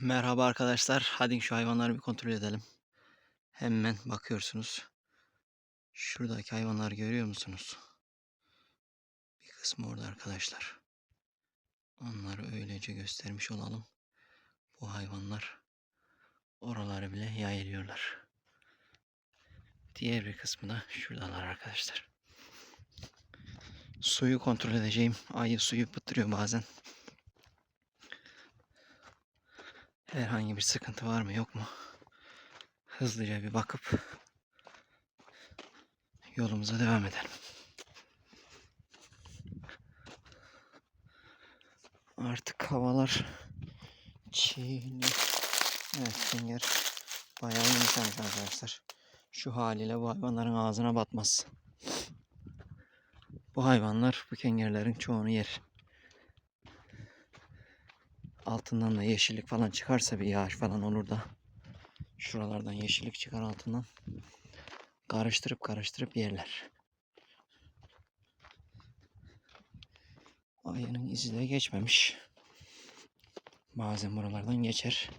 Merhaba arkadaşlar. Hadi şu hayvanları bir kontrol edelim. Hemen bakıyorsunuz. Şuradaki hayvanları görüyor musunuz? Bir kısmı orada arkadaşlar. Onları öylece göstermiş olalım. Bu hayvanlar oraları bile yayılıyorlar. Diğer bir kısmı da şuradalar arkadaşlar. Suyu kontrol edeceğim. Ayı suyu pıttırıyor bazen. Herhangi bir sıkıntı var mı yok mu? Hızlıca bir bakıp yolumuza devam edelim. Artık havalar çiğli. Evet sünger bayağı yumuşamış arkadaşlar. Şu haliyle bu hayvanların ağzına batmaz. Bu hayvanlar bu kengerlerin çoğunu yer. Altından da yeşillik falan çıkarsa bir yağış falan olur da şuralardan yeşillik çıkar altından karıştırıp karıştırıp yerler. Ayının izi de geçmemiş. Bazen buralardan geçer.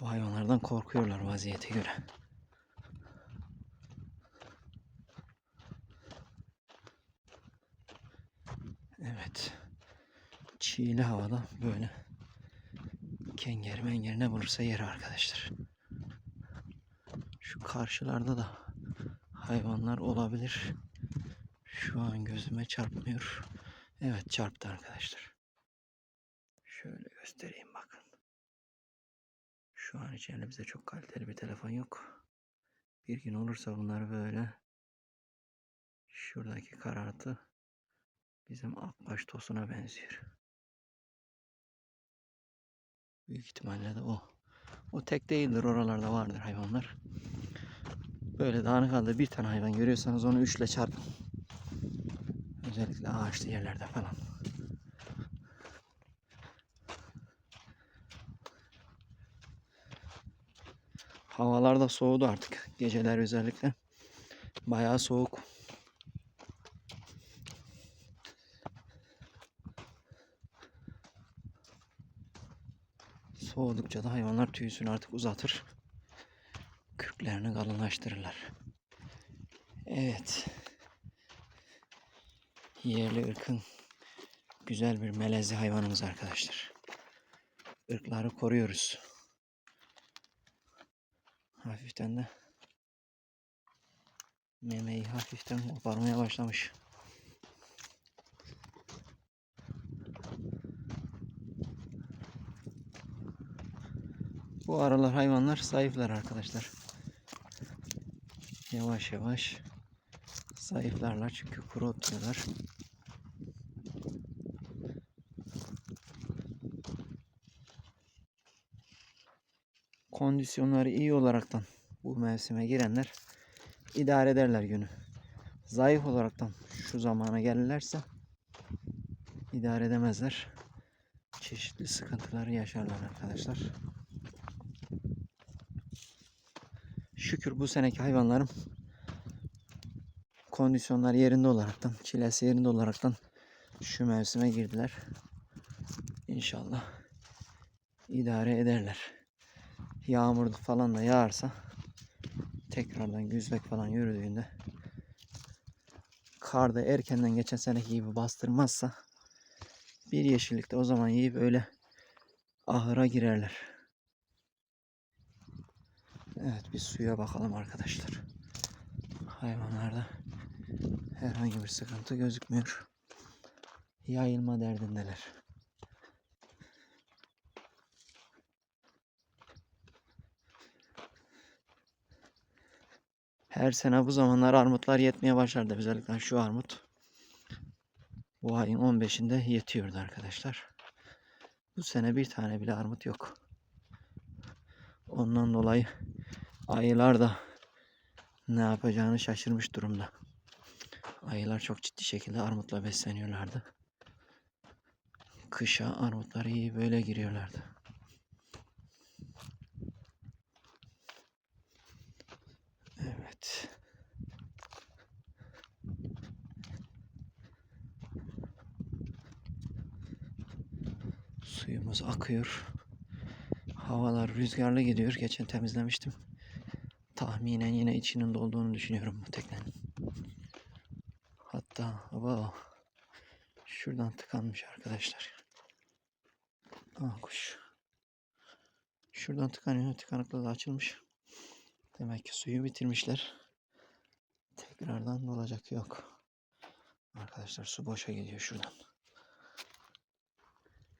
Bu hayvanlardan korkuyorlar vaziyete göre. Evet. Çiğli havada böyle kenger menger ne bulursa yer arkadaşlar. Şu karşılarda da hayvanlar olabilir. Şu an gözüme çarpmıyor. Evet çarptı arkadaşlar. Şöyle göstereyim bakın. Şu an için elimizde çok kaliteli bir telefon yok. Bir gün olursa bunları böyle şuradaki karartı bizim akbaş tosuna benziyor. Büyük ihtimalle de o. O tek değildir. Oralarda vardır hayvanlar. Böyle dağınık halde bir tane hayvan görüyorsanız onu üçle çarpın. Özellikle ağaçlı yerlerde falan. Havalar da soğudu artık. Geceler özellikle. Bayağı soğuk. Soğudukça da hayvanlar tüysünü artık uzatır. Kürklerini kalınlaştırırlar. Evet. Yerli ırkın güzel bir melezli hayvanımız arkadaşlar. Irkları koruyoruz. Hafiften de memeyi hafiften koparmaya başlamış. Bu aralar hayvanlar zayıflar arkadaşlar. Yavaş yavaş zayıflarlar çünkü kuru oturuyorlar. Kondisyonları iyi olaraktan bu mevsime girenler idare ederler günü. Zayıf olaraktan şu zamana gelirlerse idare edemezler. Çeşitli sıkıntıları yaşarlar arkadaşlar. Şükür bu seneki hayvanlarım kondisyonlar yerinde olaraktan, çilesi yerinde olaraktan şu mevsime girdiler. İnşallah idare ederler. Yağmur falan da yağarsa tekrardan güzlek falan yürüdüğünde karda erkenden geçen seneki gibi bastırmazsa bir yeşillikte o zaman yiyip öyle ahıra girerler. Evet bir suya bakalım arkadaşlar. Hayvanlarda herhangi bir sıkıntı gözükmüyor. Yayılma derdindeler. Her sene bu zamanlar armutlar yetmeye başlardı. Özellikle şu armut. Bu ayın 15'inde yetiyordu arkadaşlar. Bu sene bir tane bile armut yok. Ondan dolayı ayılar da ne yapacağını şaşırmış durumda. Ayılar çok ciddi şekilde armutla besleniyorlardı. Kışa armutları iyi böyle giriyorlardı. Evet. Suyumuz akıyor. Havalar rüzgarlı gidiyor. Geçen temizlemiştim. Tahminen yine içinin dolduğunu düşünüyorum bu teknenin. Hatta hava şuradan tıkanmış arkadaşlar. Aa kuş. Şuradan tıkanıyor. Tıkanıklığı da açılmış. Demek ki suyu bitirmişler. Tekrardan dolacak yok. Arkadaşlar su boşa gidiyor şuradan.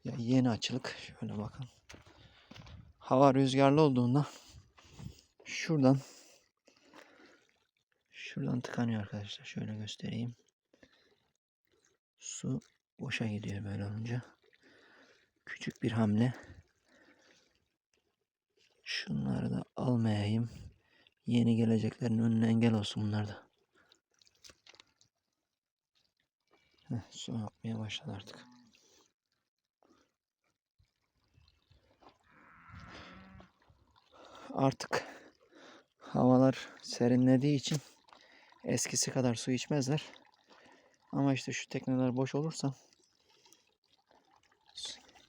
Ya yeni açılık. Şöyle bakın. Hava rüzgarlı olduğunda şuradan şuradan tıkanıyor arkadaşlar. Şöyle göstereyim. Su boşa gidiyor böyle olunca. Küçük bir hamle. Şunları da almayayım. Yeni geleceklerin önüne engel olsun bunlar da. Heh, su akmaya başladı artık. Artık havalar serinlediği için eskisi kadar su içmezler. Ama işte şu tekneler boş olursa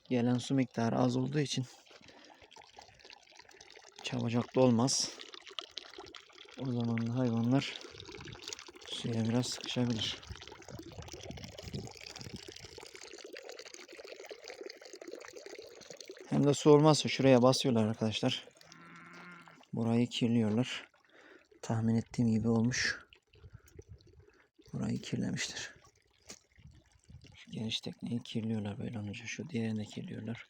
gelen su miktarı az olduğu için çabucak olmaz. O zaman hayvanlar suya biraz sıkışabilir. Hem de su olmazsa şuraya basıyorlar arkadaşlar. Burayı kirliyorlar. Tahmin ettiğim gibi olmuş. Burayı kirlemiştir. Geniş tekneyi kirliyorlar böyle olunca. Şu diğerini kirliyorlar.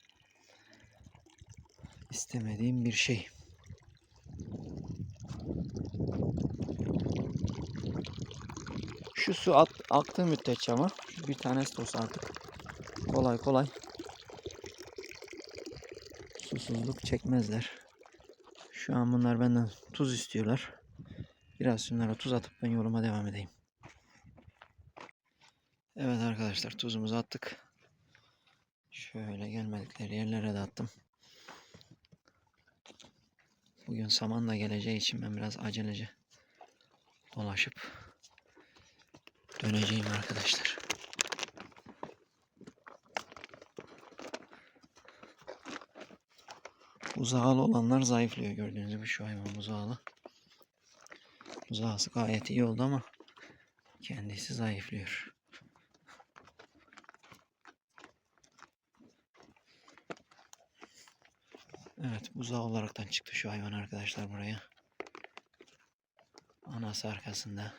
İstemediğim bir şey. Şu su at, aktığı müddetçe ama bir tanesi de olsa artık kolay kolay susuzluk çekmezler. Şu an bunlar benden tuz istiyorlar. Biraz şunlara tuz atıp ben yoluma devam edeyim. Evet arkadaşlar tuzumuzu attık. Şöyle gelmedikleri yerlere de attım. Bugün saman da geleceği için ben biraz acelece dolaşıp döneceğim arkadaşlar. Uzağlı olanlar zayıflıyor gördüğünüz gibi şu hayvan uzağlı. Uzağısı gayet iyi oldu ama kendisi zayıflıyor. Evet buzağı olaraktan çıktı şu hayvan arkadaşlar buraya. Anası arkasında.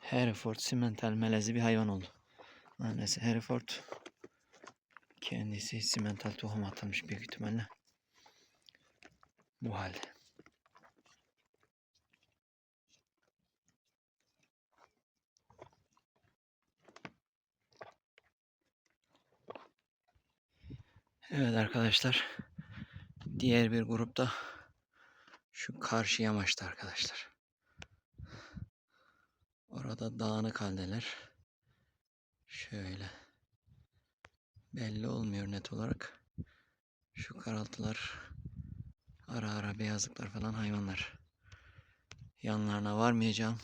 Hereford simental melezi bir hayvan oldu. Annesi Hereford. Kendisi simental tohum atılmış büyük ihtimalle. Bu halde. Evet arkadaşlar. Diğer bir grupta şu karşı yamaçta arkadaşlar. Orada dağınık haldeler. Şöyle. Belli olmuyor net olarak. Şu karaltılar ara ara beyazlıklar falan hayvanlar. Yanlarına varmayacağım.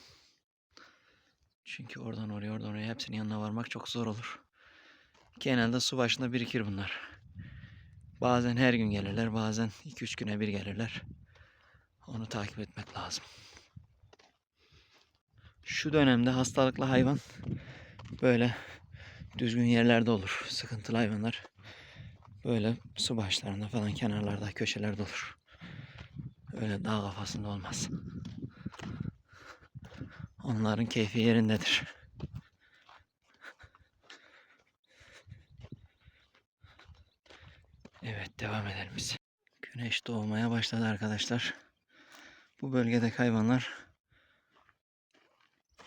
Çünkü oradan oraya oradan oraya hepsinin yanına varmak çok zor olur. Genelde su başında birikir bunlar. Bazen her gün gelirler, bazen 2-3 güne bir gelirler. Onu takip etmek lazım. Şu dönemde hastalıklı hayvan böyle düzgün yerlerde olur. Sıkıntılı hayvanlar böyle su başlarında falan kenarlarda, köşelerde olur. Öyle dağ kafasında olmaz. Onların keyfi yerindedir. Evet devam edelim biz. Güneş doğmaya başladı arkadaşlar. Bu bölgedeki hayvanlar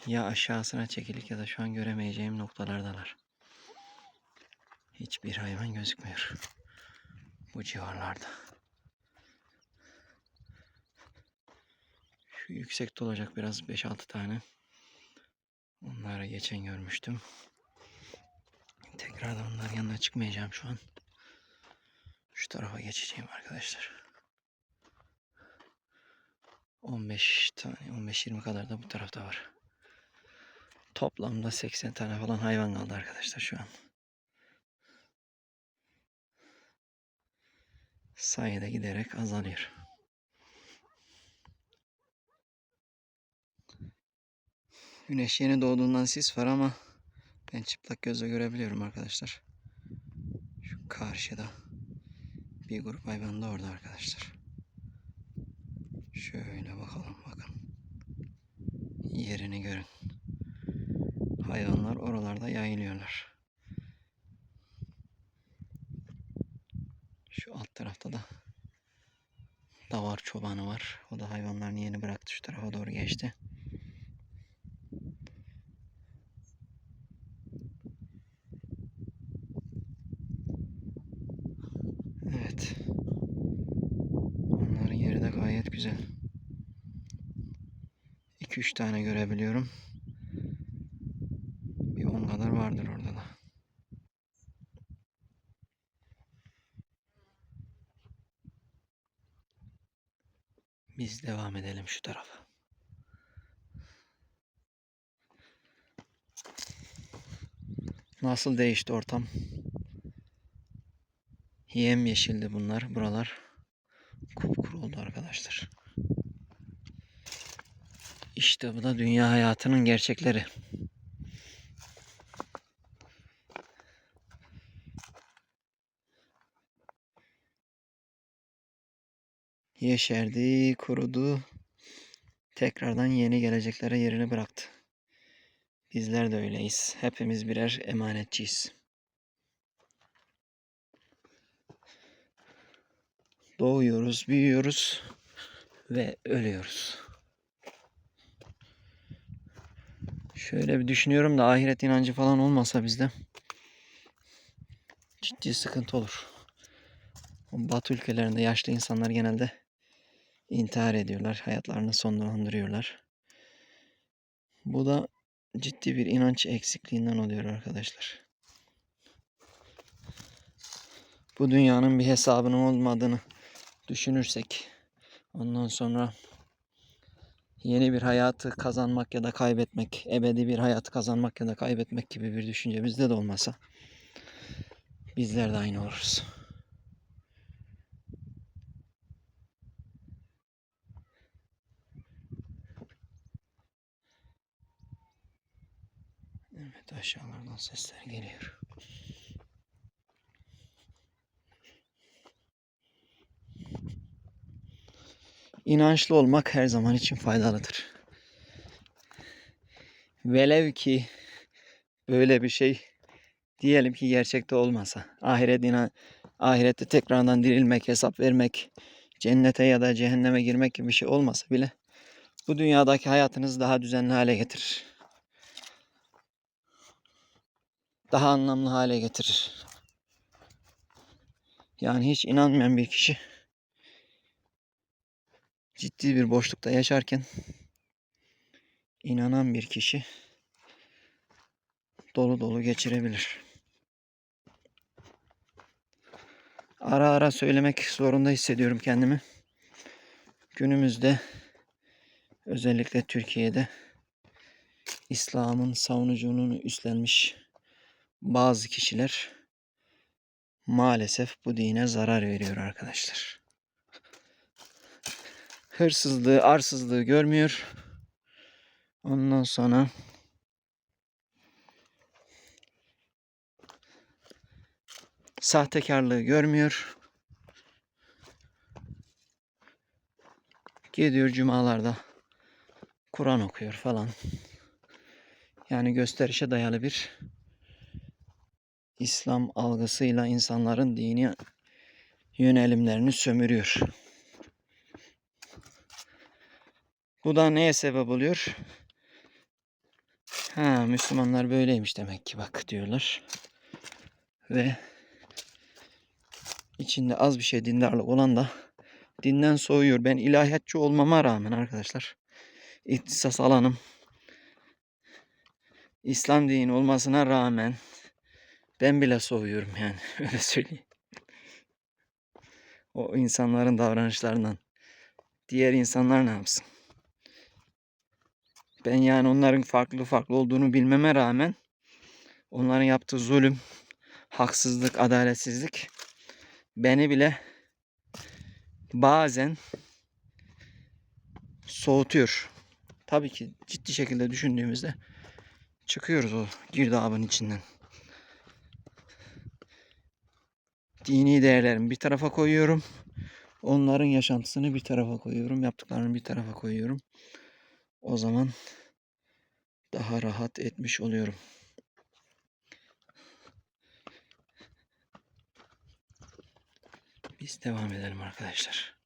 ya aşağısına çekilik ya da şu an göremeyeceğim noktalardalar. Hiçbir hayvan gözükmüyor. Bu civarlarda. Şu yüksekte olacak biraz 5-6 tane. Onları geçen görmüştüm. Tekrardan onların yanına çıkmayacağım şu an. Şu tarafa geçeceğim arkadaşlar. 15 tane 15-20 kadar da bu tarafta var. Toplamda 80 tane falan hayvan kaldı arkadaşlar şu an. Sayıda giderek azalıyor. Güneş yeni doğduğundan sis var ama ben çıplak gözle görebiliyorum arkadaşlar. Şu karşıda bir grup hayvan da orada arkadaşlar. Şöyle bakalım bakın. Yerini görün. Hayvanlar oralarda yayılıyorlar. Şu alt tarafta da davar çobanı var. O da hayvanlarını yeni bıraktı şu tarafa doğru geçti. Evet. Onların yeri de gayet güzel. 2-3 tane görebiliyorum. Bir 10 kadar vardır orada da. Biz devam edelim şu tarafa. Nasıl değişti ortam? Yem yeşildi bunlar. Buralar kupkuru oldu arkadaşlar. İşte bu da dünya hayatının gerçekleri. Yeşerdi, kurudu. Tekrardan yeni geleceklere yerini bıraktı. Bizler de öyleyiz. Hepimiz birer emanetçiyiz. Doğuyoruz, büyüyoruz ve ölüyoruz. Şöyle bir düşünüyorum da ahiret inancı falan olmasa bizde ciddi sıkıntı olur. Batı ülkelerinde yaşlı insanlar genelde intihar ediyorlar. Hayatlarını sonlandırıyorlar. Bu da ciddi bir inanç eksikliğinden oluyor arkadaşlar. Bu dünyanın bir hesabının olmadığını düşünürsek ondan sonra yeni bir hayatı kazanmak ya da kaybetmek, ebedi bir hayatı kazanmak ya da kaybetmek gibi bir düşünce bizde de olmasa bizler de aynı oluruz. Evet aşağılardan sesler geliyor. İnançlı olmak her zaman için faydalıdır. Velev ki böyle bir şey diyelim ki gerçekte olmasa, ahiret inan ahirette tekrardan dirilmek, hesap vermek, cennete ya da cehenneme girmek gibi bir şey olmasa bile bu dünyadaki hayatınızı daha düzenli hale getirir. Daha anlamlı hale getirir. Yani hiç inanmayan bir kişi ciddi bir boşlukta yaşarken inanan bir kişi dolu dolu geçirebilir. Ara ara söylemek zorunda hissediyorum kendimi. Günümüzde özellikle Türkiye'de İslam'ın savunuculuğunu üstlenmiş bazı kişiler maalesef bu dine zarar veriyor arkadaşlar. Hırsızlığı, arsızlığı görmüyor. Ondan sonra sahtekarlığı görmüyor. Gidiyor cumalarda Kur'an okuyor falan. Yani gösterişe dayalı bir İslam algısıyla insanların dini yönelimlerini sömürüyor. Bu da neye sebep oluyor? Ha Müslümanlar böyleymiş demek ki bak diyorlar. Ve içinde az bir şey dindarlık olan da dinden soğuyor. Ben ilahiyatçı olmama rağmen arkadaşlar ihtisas alanım İslam dini olmasına rağmen ben bile soğuyorum yani öyle söyleyeyim. O insanların davranışlarından. Diğer insanlar ne yapsın? Ben yani onların farklı farklı olduğunu bilmeme rağmen onların yaptığı zulüm, haksızlık, adaletsizlik beni bile bazen soğutuyor. Tabii ki ciddi şekilde düşündüğümüzde çıkıyoruz o girdabın içinden. Dini değerlerimi bir tarafa koyuyorum. Onların yaşantısını bir tarafa koyuyorum. Yaptıklarını bir tarafa koyuyorum. O zaman daha rahat etmiş oluyorum. Biz devam edelim arkadaşlar.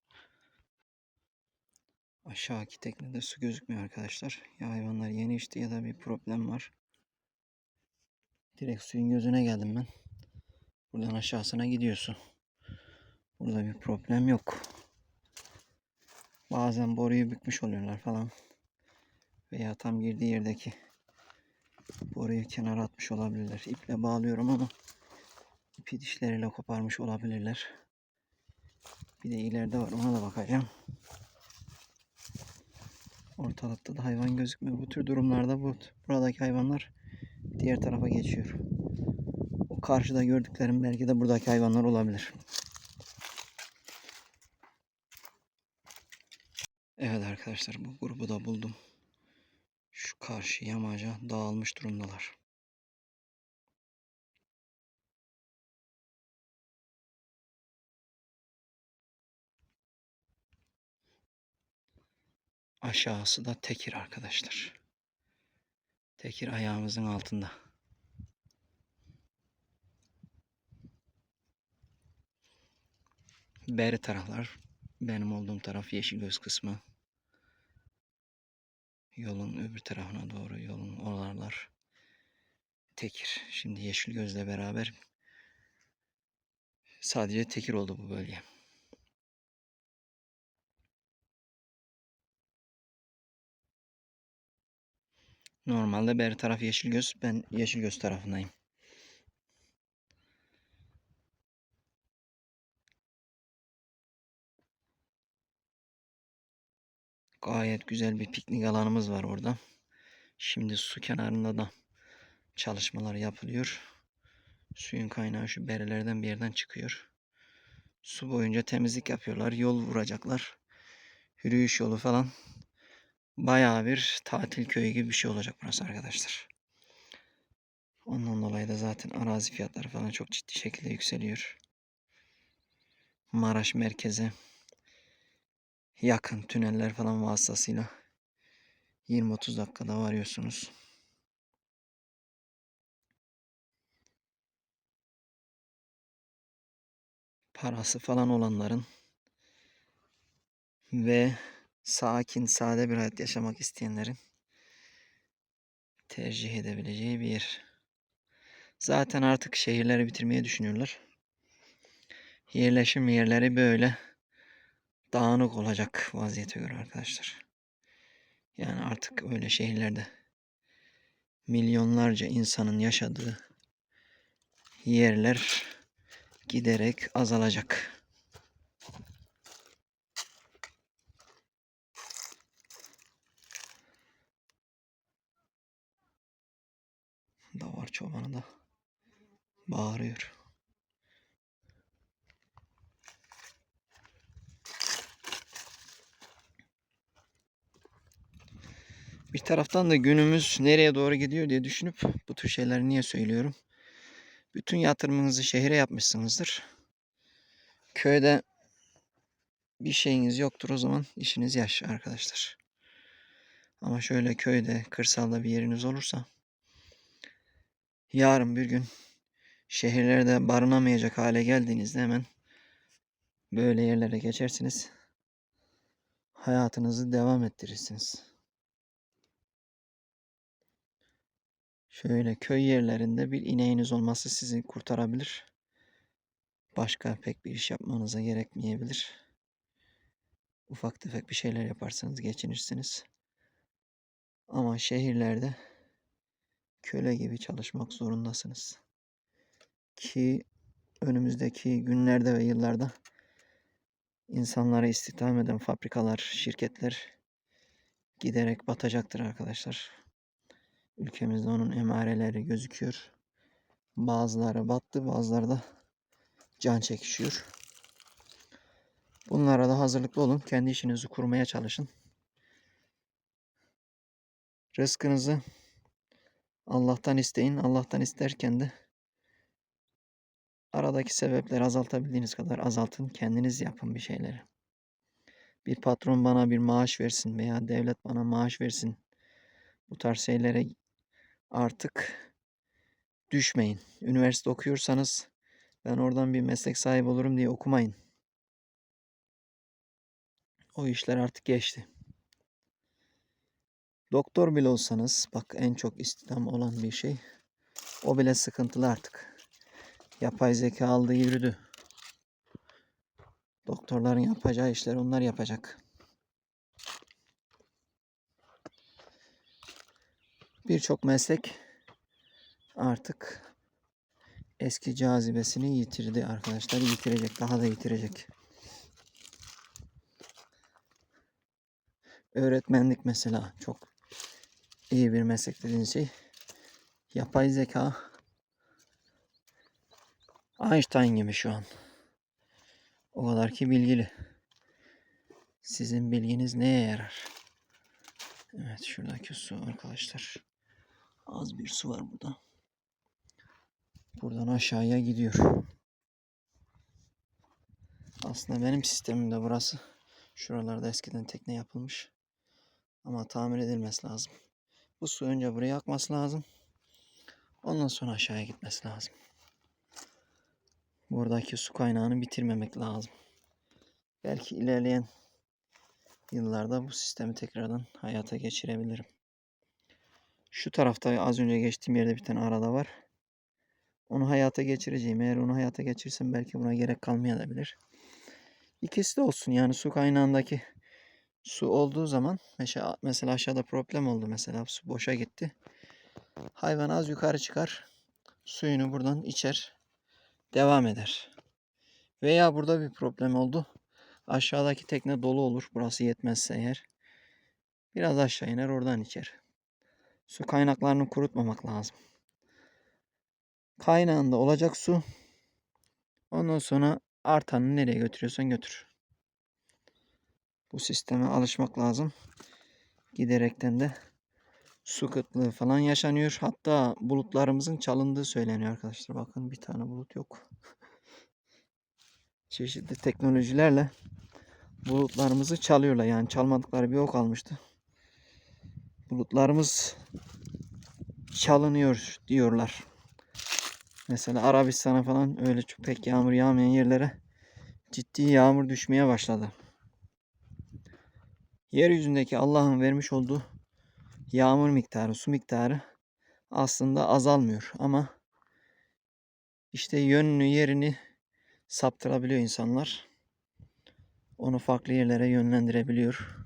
Aşağıki teknede su gözükmüyor arkadaşlar. Ya hayvanlar yeni içti ya da bir problem var. Direkt suyun gözüne geldim ben. Buradan aşağısına gidiyor su. Burada bir problem yok. Bazen boruyu bükmüş oluyorlar falan. Veya tam girdiği yerdeki boruyu kenara atmış olabilirler. İple bağlıyorum ama ipi dişleriyle koparmış olabilirler. Bir de ileride var ona da bakacağım. Ortalıkta da hayvan gözükmüyor. Bu tür durumlarda bu buradaki hayvanlar diğer tarafa geçiyor. Karşıda gördüklerim belki de buradaki hayvanlar olabilir. Evet arkadaşlar bu grubu da buldum. Şu karşı yamaca dağılmış durumdalar. Aşağısı da tekir arkadaşlar. Tekir ayağımızın altında. Beri taraflar. Benim olduğum taraf yeşil göz kısmı. Yolun öbür tarafına doğru yolun oralar. Tekir. Şimdi yeşil gözle beraber sadece tekir oldu bu bölge. Normalde beri taraf yeşil göz. Ben yeşil göz tarafındayım. Gayet güzel bir piknik alanımız var orada. Şimdi su kenarında da çalışmalar yapılıyor. Suyun kaynağı şu berelerden bir yerden çıkıyor. Su boyunca temizlik yapıyorlar. Yol vuracaklar. Yürüyüş yolu falan. Bayağı bir tatil köyü gibi bir şey olacak burası arkadaşlar. Ondan dolayı da zaten arazi fiyatları falan çok ciddi şekilde yükseliyor. Maraş merkeze yakın tüneller falan vasıtasıyla 20-30 dakikada varıyorsunuz. Parası falan olanların ve sakin, sade bir hayat yaşamak isteyenlerin tercih edebileceği bir yer. Zaten artık şehirleri bitirmeyi düşünüyorlar. Yerleşim yerleri böyle dağınık olacak vaziyete göre arkadaşlar. Yani artık öyle şehirlerde milyonlarca insanın yaşadığı yerler giderek azalacak. Davar çobanı da bağırıyor. Bir taraftan da günümüz nereye doğru gidiyor diye düşünüp bu tür şeyleri niye söylüyorum? Bütün yatırımınızı şehire yapmışsınızdır. Köyde bir şeyiniz yoktur o zaman işiniz yaş arkadaşlar. Ama şöyle köyde, kırsalda bir yeriniz olursa yarın bir gün şehirlerde barınamayacak hale geldiğinizde hemen böyle yerlere geçersiniz. Hayatınızı devam ettirirsiniz. Şöyle köy yerlerinde bir ineğiniz olması sizi kurtarabilir. Başka pek bir iş yapmanıza gerekmeyebilir. Ufak tefek bir şeyler yaparsanız geçinirsiniz. Ama şehirlerde köle gibi çalışmak zorundasınız. Ki önümüzdeki günlerde ve yıllarda insanlara istihdam eden fabrikalar, şirketler giderek batacaktır arkadaşlar. Ülkemizde onun emareleri gözüküyor. Bazıları battı, bazıları da can çekişiyor. Bunlara da hazırlıklı olun. Kendi işinizi kurmaya çalışın. Rızkınızı Allah'tan isteyin. Allah'tan isterken de aradaki sebepleri azaltabildiğiniz kadar azaltın. Kendiniz yapın bir şeyleri. Bir patron bana bir maaş versin veya devlet bana maaş versin. Bu tarz şeylere artık düşmeyin. Üniversite okuyorsanız ben oradan bir meslek sahibi olurum diye okumayın. O işler artık geçti. Doktor bile olsanız bak en çok istihdam olan bir şey. O bile sıkıntılı artık. Yapay zeka aldı yürüdü. Doktorların yapacağı işleri onlar yapacak. Birçok meslek artık eski cazibesini yitirdi arkadaşlar. Yitirecek, daha da yitirecek. Öğretmenlik mesela çok iyi bir meslek dediğiniz şey. Yapay zeka Einstein gibi şu an. O kadar ki bilgili. Sizin bilginiz neye yarar? Evet şuradaki su arkadaşlar. Az bir su var burada. Buradan aşağıya gidiyor. Aslında benim sistemimde burası. Şuralarda eskiden tekne yapılmış. Ama tamir edilmesi lazım. Bu su önce buraya akması lazım. Ondan sonra aşağıya gitmesi lazım. Buradaki su kaynağını bitirmemek lazım. Belki ilerleyen yıllarda bu sistemi tekrardan hayata geçirebilirim. Şu tarafta az önce geçtiğim yerde bir tane arada var. Onu hayata geçireceğim. Eğer onu hayata geçirsem belki buna gerek kalmayabilir. İkisi de olsun. Yani su kaynağındaki su olduğu zaman mesela, mesela aşağıda problem oldu mesela su boşa gitti. Hayvan az yukarı çıkar. Suyunu buradan içer. Devam eder. Veya burada bir problem oldu. Aşağıdaki tekne dolu olur. Burası yetmezse eğer. Biraz aşağı iner oradan içer. Su kaynaklarını kurutmamak lazım. Kaynağında olacak su. Ondan sonra artanı nereye götürüyorsan götür. Bu sisteme alışmak lazım. Giderekten de su kıtlığı falan yaşanıyor. Hatta bulutlarımızın çalındığı söyleniyor arkadaşlar. Bakın bir tane bulut yok. Çeşitli teknolojilerle bulutlarımızı çalıyorlar. Yani çalmadıkları bir ok almıştı. Bulutlarımız çalınıyor diyorlar. Mesela Arabistan'a falan öyle çok pek yağmur yağmayan yerlere ciddi yağmur düşmeye başladı. Yeryüzündeki Allah'ın vermiş olduğu yağmur miktarı, su miktarı aslında azalmıyor ama işte yönünü, yerini saptırabiliyor insanlar. Onu farklı yerlere yönlendirebiliyor.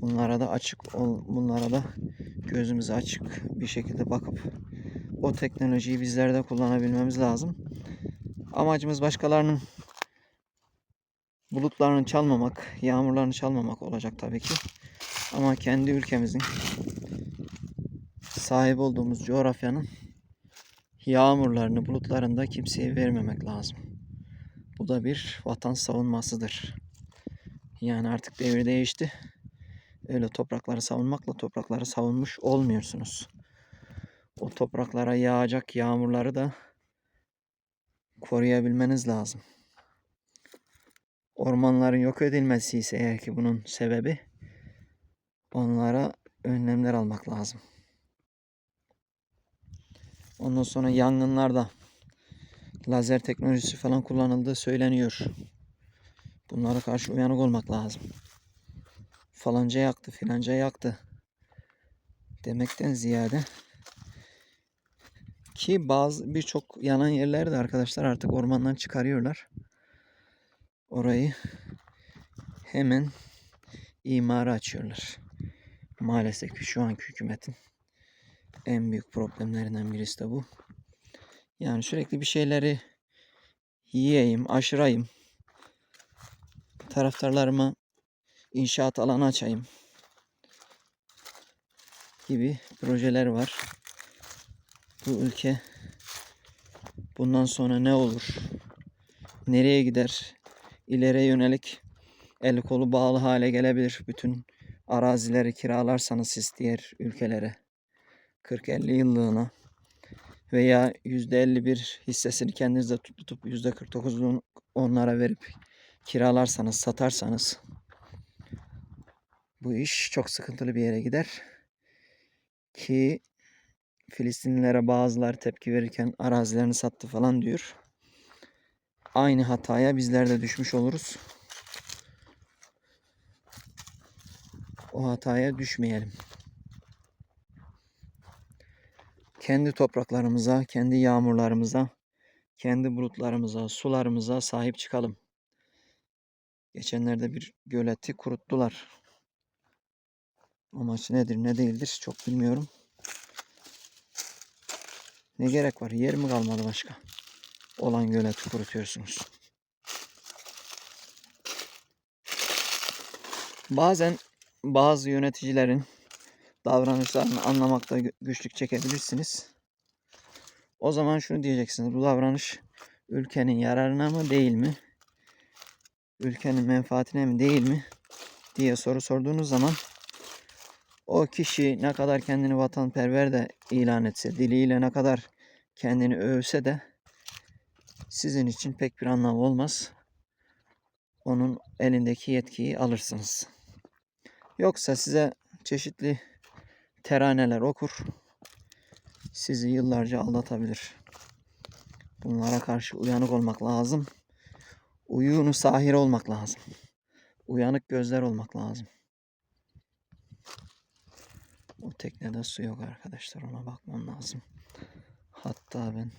Bunlara da açık ol, bunlara da gözümüz açık bir şekilde bakıp o teknolojiyi bizler de kullanabilmemiz lazım. Amacımız başkalarının bulutlarını çalmamak, yağmurlarını çalmamak olacak tabii ki. Ama kendi ülkemizin sahip olduğumuz coğrafyanın yağmurlarını, bulutlarını da kimseye vermemek lazım. Bu da bir vatan savunmasıdır. Yani artık devir değişti. Öyle toprakları savunmakla toprakları savunmuş olmuyorsunuz. O topraklara yağacak yağmurları da koruyabilmeniz lazım. Ormanların yok edilmesi ise eğer ki bunun sebebi onlara önlemler almak lazım. Ondan sonra yangınlarda lazer teknolojisi falan kullanıldığı söyleniyor. Bunlara karşı uyanık olmak lazım. Falanca yaktı, filanca yaktı demekten ziyade ki bazı birçok yanan yerleri de arkadaşlar artık ormandan çıkarıyorlar. Orayı hemen imara açıyorlar. Maalesef şu anki hükümetin en büyük problemlerinden birisi de bu. Yani sürekli bir şeyleri yiyeyim, aşırayım. Taraftarlarıma inşaat alanı açayım gibi projeler var. Bu ülke bundan sonra ne olur? Nereye gider? İleriye yönelik el kolu bağlı hale gelebilir. Bütün arazileri kiralarsanız siz diğer ülkelere 40-50 yıllığına veya %51 hissesini kendinizde tutup %49'unu onlara verip kiralarsanız, satarsanız bu iş çok sıkıntılı bir yere gider. Ki Filistinlilere bazıları tepki verirken arazilerini sattı falan diyor. Aynı hataya bizler de düşmüş oluruz. O hataya düşmeyelim. Kendi topraklarımıza, kendi yağmurlarımıza, kendi bulutlarımıza, sularımıza sahip çıkalım. Geçenlerde bir göleti kuruttular. Amaç nedir ne değildir çok bilmiyorum. Ne gerek var? Yer mi kalmadı başka? Olan göleti kurutuyorsunuz. Bazen bazı yöneticilerin davranışlarını anlamakta gü- güçlük çekebilirsiniz. O zaman şunu diyeceksiniz. Bu davranış ülkenin yararına mı değil mi? Ülkenin menfaatine mi değil mi? diye soru sorduğunuz zaman o kişi ne kadar kendini vatanperver de ilan etse, diliyle ne kadar kendini övse de sizin için pek bir anlamı olmaz. Onun elindeki yetkiyi alırsınız. Yoksa size çeşitli teraneler okur. Sizi yıllarca aldatabilir. Bunlara karşı uyanık olmak lazım. Uyunu sahir olmak lazım. Uyanık gözler olmak lazım. O teknede su yok arkadaşlar. Ona bakmam lazım. Hatta ben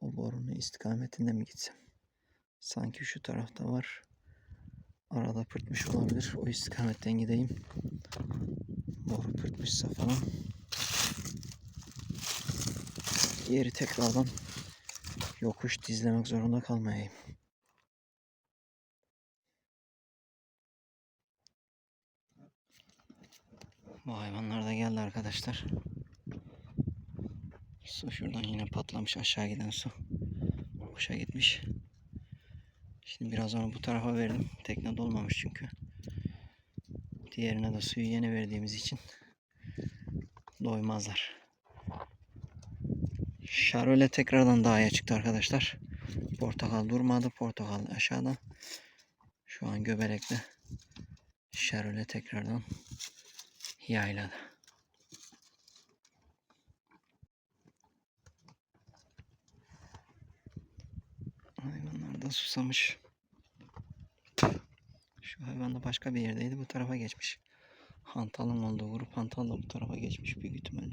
o borunun istikametinde mi gitsem? Sanki şu tarafta var. Arada pırtmış olabilir. O istikametten gideyim. Boru pırtmışsa falan. Yeri tekrardan yokuş dizlemek zorunda kalmayayım. Bu hayvanlar da geldi arkadaşlar. Su şuradan yine patlamış aşağı giden su. Boşa gitmiş. Şimdi biraz onu bu tarafa verdim. Tekne dolmamış çünkü. Diğerine de suyu yeni verdiğimiz için doymazlar. Şarole tekrardan dağa çıktı arkadaşlar. Portakal durmadı. Portakal aşağıda. Şu an göbelekte. Şarole tekrardan yaylada. Hayvanlar da susamış. Şu hayvan da başka bir yerdeydi. Bu tarafa geçmiş. Hantalın olduğu grup hantal da bu tarafa geçmiş büyük ihtimalle.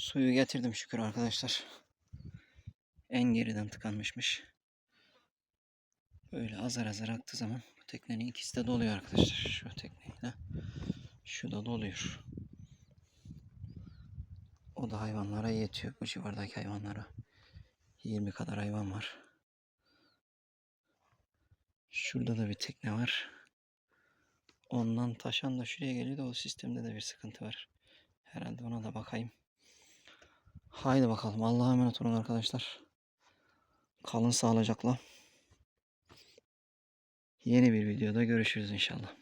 Suyu getirdim şükür arkadaşlar. En geriden tıkanmışmış. Böyle azar azar aktığı zaman bu teknenin ikisi de doluyor arkadaşlar. Şu tekneyle. Şu da doluyor. O da hayvanlara yetiyor. Bu civardaki hayvanlara. 20 kadar hayvan var. Şurada da bir tekne var. Ondan taşan da şuraya geliyor da o sistemde de bir sıkıntı var. Herhalde ona da bakayım. Haydi bakalım. Allah'a emanet olun arkadaşlar. Kalın sağlıcakla. Yeni bir videoda görüşürüz inşallah.